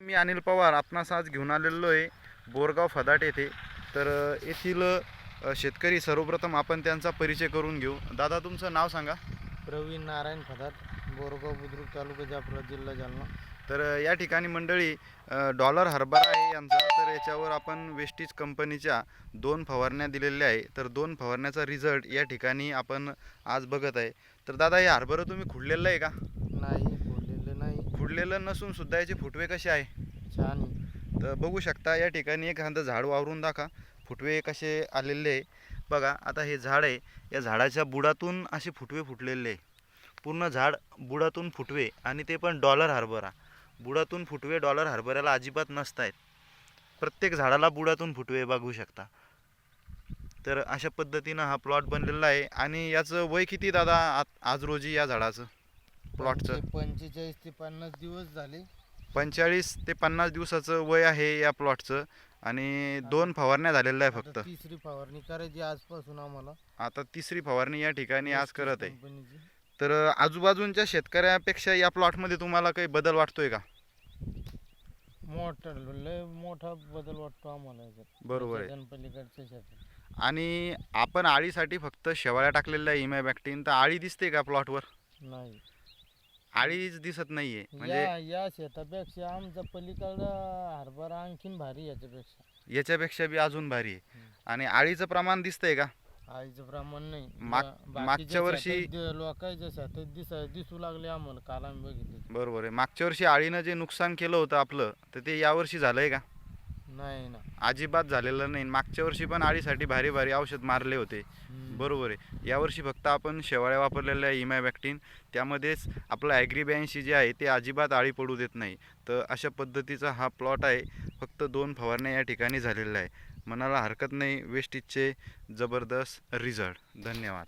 मी अनिल पवार आपणास आज घेऊन आलेलो आहे बोरगाव फदाट येथे. तर येथील शेतकरी सर्वप्रथम आपण त्यांचा परिचय करून घेऊ. दादा तुमचं नाव सांगा. प्रवीण नारायण फदात बोरगाव बुद्रुक तालुका जाफरा जिल्हा जालना. तर या ठिकाणी मंडळी डॉलर हरभरा आहे यांचा. तर याच्यावर आपण वेस्टीज कंपनीच्या दोन फवारण्या दिलेल्या आहे. तर दोन फवारण्याचा रिझल्ट या ठिकाणी आपण आज बघत आहे. तर दादा हे हरभरं तुम्ही खुडलेलं आहे का? खुडलेलं नसून सुद्धा याचे फुटवे कसे आहे? छान. आहे. तर बघू शकता या ठिकाणी एखादं झाड वावरून दाखा फुटवे कसे आलेले आहे. बघा आता हे झाड आहे. या झाडाच्या बुडातून असे फुटवे फुटलेले आहे. पूर्ण झाड बुडातून फुटवे आणि ते पण डॉलर हरभरा. बुडातून फुटवे डॉलर हरभऱ्याला अजिबात नसत आहेत प्रत्येक झाडाला बुडातून फुटवे बघू शकता. तर अशा पद्धतीनं हा प्लॉट बनलेला आहे. आणि याचं वय किती दादा? आ- आज रोजी या झाडाचं? प्लॉटचं पंचे- पंचेचाळीस ते पन्नास दिवस झाले. पंचेचाळीस ते पन्नास दिवसाचं वय आहे या प्लॉटचं आणि दोन फवारण्या झालेल्या आहे फक्त. तिसरी फवारणी करायची आजपासून आम्हाला. आता तिसरी फवारणी या ठिकाणी आज करत आहे. कंपनीची. तर आजूबाजूच्या शेतकऱ्यापेक्षा या प्लॉटमध्ये तुम्हाला काही बदल वाटतोय का? मोठा लय मोठा बदल वाटतो आम्हाला याच्यात. बरोबर आहे. गणपलीकडच्या शेतात. आणि आपण आळीसाठी फक्त शेवाळ्या टाकलेल्या आहे इमॅबॅक्टीन तर आळी दिसते का प्लॉटवर नाही. आळीच दिसत नाहीये. म्हणजे या या शेतापेक्षा आमचा पलीकडं हरभरा आणखीन भारी याच्यापेक्षा. याच्यापेक्षा बी अजून भारी आहे. आणि आळीचं प्रमाण दिसतंय का? आईचं प्रमाण नाही. माग- बा- बाकीच्या मागच्या वर्षी- शेतात दि- लोकांच्या शेतात दिस दिसू लागले आम्हाला काल आम्ही बघितले. बरोबर आहे. मागच्या वर्षी आळीनं जे नुकसान केलं होतं आपलं तर ते यावर्षी झालंय का? नाही ना. अजिबात झालेलं नाही. मागच्या वर्षी पण आळीसाठी भारी भारी औषध मारले होते. बरोबर आहे. यावर्षी फक्त आपण शेवाळ्या वापरलेल्या आहे इमॅबॅक्टीन त्यामध्येच आपलं ॲग्री ब्याऐंशी जे आहे ते अजिबात आळी पडू देत नाही. तर अशा पद्धतीचा हा प्लॉट आहे. फक्त दोन फवारण्या या ठिकाणी झालेल्या आहे. मनाला हरकत नाही. वेस्टीजचे जबरदस्त रिझल्ट धन्यवाद.